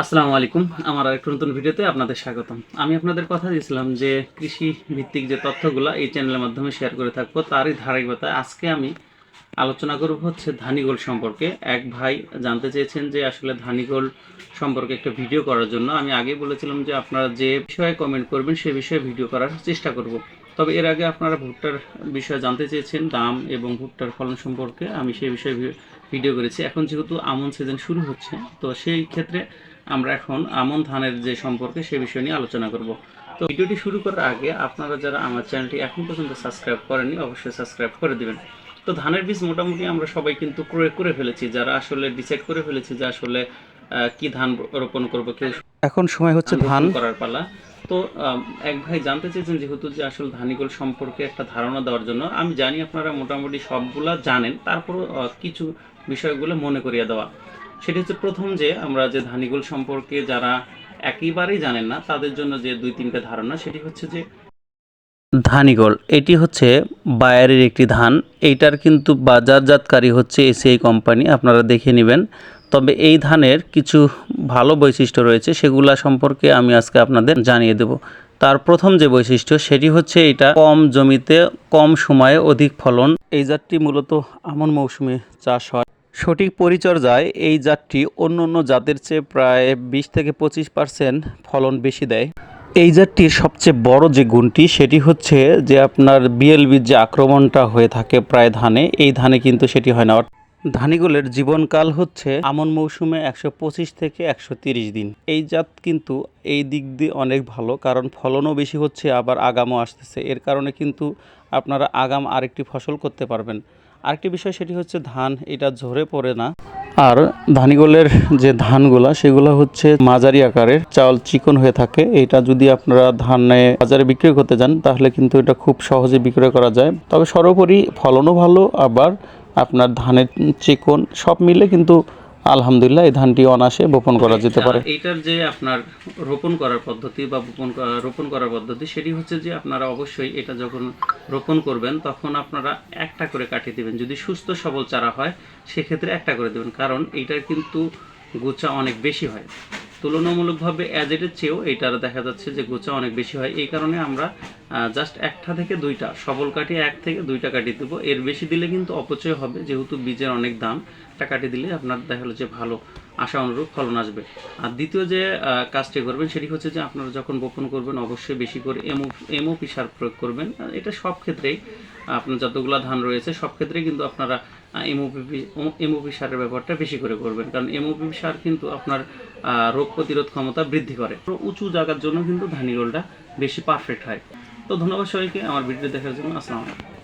আসসালামু আলাইকুম। আমার আরেকটা নতুন ভিডিওতে আপনাদের স্বাগতম। আমি আপনাদের কথা দিয়েছিলাম যে কৃষি ভিত্তিক যে তথ্যগুলো এই চ্যানেলের মাধ্যমে শেয়ার করে থাকব, তারই ধারাবাহিকতায় আজকে আমি আলোচনা করব হচ্ছে ধানিগোল সম্পর্কে। এক ভাই জানতে চেয়েছেন যে আসলে ধানিগোল সম্পর্কে একটা ভিডিও করার জন্য। আমি আগেই বলেছিলাম যে আপনারা যে বিষয়ে কমেন্ট করবেন সে বিষয়ে ভিডিও করার চেষ্টা করব। তবে এর আগে আপনারা ভুট্টার বিষয়ে জানতে চেয়েছেন, দাম এবং ভুট্টার ফলন সম্পর্কে আমি সেই বিষয়ে ভিডিও করেছি। এখন যেহেতু আমন সিজন শুরু হচ্ছে, তো সেই ক্ষেত্রে আমরা এখন আমন ধানের যে সম্পর্কে সে বিষয় নিয়ে আলোচনা করব। তো ভিডিওটি শুরু করার আগে আপনারা যারা আমার চ্যানেলটি এখন পর্যন্ত সাবস্ক্রাইব করেননি অবশ্যই সাবস্ক্রাইব করে দিবেন। তো ধানের বীজ মোটামুটি আমরা সবাই কিন্তু ক্রয় করে ফেলেছি যারা আসলে ডিসাইড করে ফেলেছি যে আসলে কি ধান রোপণ করব কেউ এখন সময় হচ্ছে ধান করার পালা। তো এক ভাই জানতে চেয়েছেন যেহেতু যে আসলে ধানিগুল সম্পর্কে একটা ধারণা দেওয়ার জন্য আমি জানি আপনারা মোটামুটি সবগুলা জানেন তারপরও আহ, কিছু বিষয়গুলো মনে করিয়ে দেওয়া। সেটি হচ্ছে প্রথম যে আমরা যে ধানিগুল সম্পর্কে যারা একেবারেই জানেন না, তাদের জন্য যে দুই তিনটা ধারণা, সেটি হচ্ছে যে ধানিগল, এটি হচ্ছে বায়ারের একটি ধান। এইটার কিন্তু বাজারজাতকারী হচ্ছে এসিআই কোম্পানি, আপনারা দেখে নেবেন। তবে এই ধানের কিছু ভালো বৈশিষ্ট্য রয়েছে, সেগুলা সম্পর্কে আমি আজকে আপনাদের জানিয়ে দেব। তার প্রথম যে বৈশিষ্ট্য, সেটি হচ্ছে এটা কম জমিতে কম সময়ে অধিক ফলন। এই জাতটি মূলত আমন মৌসুমে চাষ হয়। সঠিক পরিচর্যায় এই জাতটি অন্য অন্য জাতের চেয়ে প্রায় বিশ থেকে পঁচিশ পার্সেন্ট ফলন বেশি দেয়। এই জাতটির সবচেয়ে বড় যে গুণটি, সেটি হচ্ছে যে আপনার বিএলবির যে আক্রমণটা হয়ে থাকে প্রায় ধানে, এই ধানে কিন্তু সেটি হয় না। ধানিগুলের জীবনকাল হচ্ছে আমন মৌসুমে একশো পঁচিশ থেকে একশো তিরিশ দিন। এই জাত কিন্তু এই দিক দিয়ে অনেক ভালো, কারণ ফলনও বেশি হচ্ছে, আবার আগামও আসতেছে। এর কারণে কিন্তু আপনারা আগাম আরেকটি ফসল করতে পারবেন। আরেকটি বিষয় সেটি হচ্ছে ধান, এটা ঝরে পড়ে না। আর ধানিগোলের যে ধানগুলা, সেগুলো হচ্ছে মাঝারি আকারের, চাল চিকন হয়ে থাকে। এটা যদি আপনারা ধানে বাজারে বিক্রি করতে যান, তাহলে কিন্তু এটা খুব সহজে বিক্রয় করা যায়। তবে সর্বোপরি ফলনও ভালো, আবার আপনার ধানের চিকন, সব মিলে কিন্তু আলহামদুলিল্লাহ এই ধানটি অনাসে বপন করা যেতে পারে। এটার যে আপনার রোপণ করার পদ্ধতি বা বপন রোপণ করার পদ্ধতি সেটি হচ্ছে যে আপনারা অবশ্যই এটা যখন রোপণ করবেন তখন আপনারা একটা করে কাটিয়ে দিবেন। যদি সুস্থ সবল চারা হয় সেক্ষেত্রে একটা করে দেবেন। কারণ এইটার কিন্তু গোচা অনেক বেশি হয়। তুলনামূলকভাবে অ্যাজেডের চেয়েও এইটার দেখা যাচ্ছে যে গোচা অনেক বেশি হয়। এই কারণে আমরা জাস্ট একটা থেকে দুইটা, সবল কাটি এক থেকে দুইটা কাটিয়ে দেবো। এর বেশি দিলে কিন্তু অপচয় হবে, যেহেতু বীজের অনেক দাম। একটা কাটিয়ে দিলে আপনার দেখা গেলো যে ভালো, আশা অনুরূপ ফলন আসবে। আর দ্বিতীয় যে কাজটি করবেন সেটি হচ্ছে যে আপনারা যখন বপন করবেন, অবশ্যই বেশি করে এমও এমওপি সার প্রয়োগ করবেন। এটা সব ক্ষেত্রেই, আপনার যতগুলো ধান রয়েছে, সব ক্ষেত্রেই কিন্তু আপনারা এমওপি এমওপি সারের ব্যাপারটা বেশি করে করবেন। কারণ এমওপি সার কিন্তু আপনার রোগ প্রতিরোধ ক্ষমতা বৃদ্ধি করে। উঁচু জায়গার জন্য কিন্তু ধানি রোলটা বেশি পারফেক্ট হয়। তো ধন্যবাদ সবাইকে আমার ভিডিও দেখার জন্য আসসালামু